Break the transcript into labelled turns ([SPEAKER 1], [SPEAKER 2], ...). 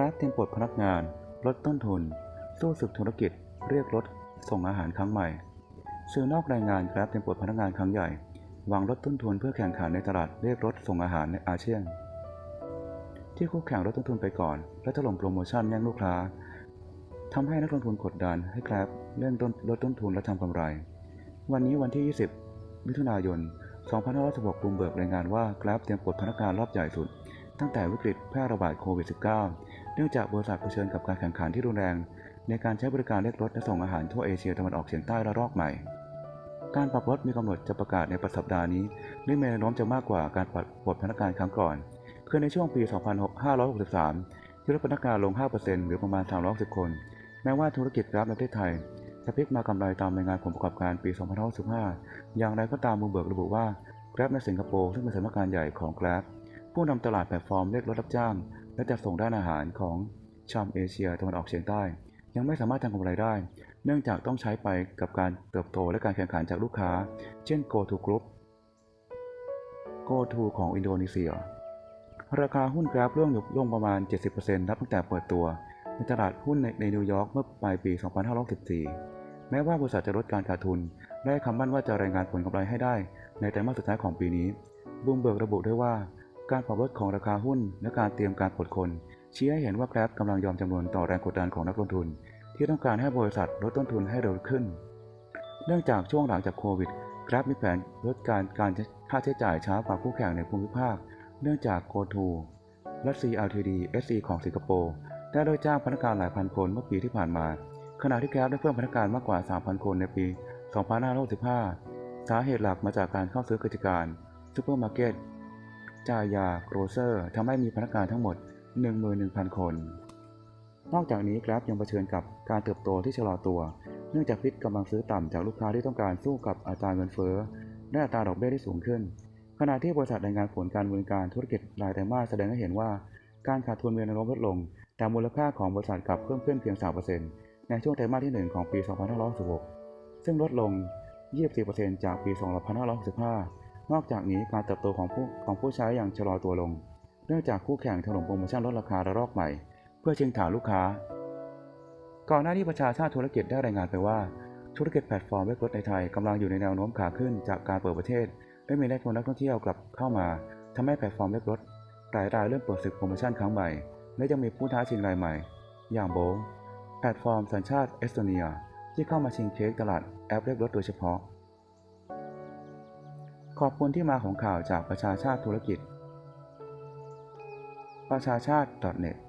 [SPEAKER 1] รัฐเตรียมปลดพนักงาน ลดต้นทุน สู้ศึกธุรกิจ เรียกรถ ส่งอาหารครั้งใหม่ สื่อนอกรายงานครับเตรียมปลดพนักงานครั้งใหญ่วังลดต้นทุนเพื่อแข่งขันในตลาดเรียกรถส่งอาหารในอาเซียน ที่คู่แข่งลดต้นทุนไปก่อน และถล่มโปรโมชั่นแย่งลูกค้าทำให้นักลงทุนกดดันให้แกร็บเลื่อนต้นลดต้นทุนและทำกำไร วันนี้วันที่ 20 มิถุนายน 2516บูมเบิร์กรายงานว่า Grab เตรียมปลดพนักงานรอบใหญ่สุด ตั้งแต่วิกฤตแพร่ระบาดโควิด -19 เนื่องจากบริษัทเผชิญกับการแข่งขันที่รุนแรง ในการใช้บริการเรียกรถและส่งอาหารทั่วเอเชียตะวันออกเฉียงใต้ระลอกใหม่ การปรับลดมีกำหนดจะประกาศในสัปดาห์นี้ด้วยแนวโน้มจะมากกว่าการปรับลดพนักงานครั้งก่อนคือในช่วงปี 2563 ที่ลดพนักงานลง 5%หรือประมาณ 360 คน แม้ว่าธุรกิจกราฟในประเทศไทยจะพลิกมากำไรตามรายงานผลประกอบการปี 2565 อย่างไรก็ตามมูเบิร์กระบุว่า Grab ในสิงคโปร์ซึ่งเป็นสำนักงานใหญ่ของ Grab ผู้นำตลาดแพลตฟอร์มเรียกรถรับจ้าง และจัดส่งด้านอาหารของชาวเอเชียตะวันออกเฉียงใต้ ยังไม่สามารถทำกำไรได้ เนื่องจากต้องใช้ไปกับการเติบโตและการแข่งขันจากลูกค้า เช่น GoTo Group GoTo ของอินโดนีเซีย ราคาหุ้น Grab ร่วงลงประมาณ 70%นับตั้งแต่เปิดตัวในตลาดหุ้นในนิวยอร์กเมื่อปลายปี 2514 แม้ว่าบริษัทจะลดการขาดทุน และคำมั่นว่าจะรายงานผลกำไรให้ได้ ในไตรมาสสุดท้ายของปีนี้บูมเบิร์กระบุด้วยว่า การปรับลดของราคาหุ้นและการเตรียมการปลดคน ชี้ให้เห็นว่า Grab กำลังยอมจำนวนต่อแรงกดดันของนักลงทุน ที่ต้องการให้บริษัทลดต้นทุนให้เร็วขึ้น เนื่องจากช่วงหลังจากโควิด Grab มีแผนลดการการค่าใช้จ่ายช้ากว่าคู่แข่งในภูมิภาค เนื่องจาก GoTo และ CLTD SC ของสิงคโปร์ได้โดยจ้างพนักงานหลายพันคนเมื่อปีที่ผ่านมา ขณะที่ Grab ได้เพิ่มพนักงานมากกว่า 3,000 คนในปี 2565 สาเหตุหลักมาจากการเข้าซื้อกิจการซูเปอร์มาร์เก็ต จายาโกรเซอร์ทำให้มีพนักงานทั้งหมด 11,000 คน นอกจากนี้ Grab ยังเผชิญกับการเติบโตที่ชะลอตัว เนื่องจากพิษกำลังซื้อต่ำจากลูกค้าที่ต้องการสู้กับอัตราเงินเฟ้อและอัตราดอกเบี้ยที่สูงขึ้น ขณะที่บริษัทรายงานผลการดำเนินการธุรกิจรายไตรมาสแสดงให้เห็นว่า การขาดทุนมีแนวโน้มลดลง แต่มูลค่าของบริษัทกลับเพิ่มขึ้นเพียง 3%ในช่วงไตรมาสที่ 1 ของปี 2566ซึ่งลดลง 24%จากปี 2565 นอกจากนี้การเติบโตของผู้ของผู้ใช้ยังชะลอตัวลง เนื่องจากคู่แข่งถล่มโปรโมชั่นลดราคาระลอกใหม่ เพื่อชิงฐานลูกค้า ก่อนหน้านี้ประชาชาติธุรกิจได้รายงานไปว่า ธุรกิจแพลตฟอร์มเว็บรถในไทยกำลังอยู่ในแนวโน้มขาขึ้นจากการเปิดประเทศ และมีนักท่องเที่ยวกลับเข้ามาทำให้แพลตฟอร์มเว็บรถหลายรายเริ่มเปิดศึกโปรโมชั่นครั้งใหม่ และยังมีผู้ท้าชิงรายใหม่ อย่างโบงแพลตฟอร์มสัญชาติเอสโตเนีย ที่เข้ามาชิงเค้กตลาดแอปเรียกรถโดยเฉพาะ ขอบคุณที่มาของข่าวจากประชาชาติธุรกิจ ประชาชาติ .net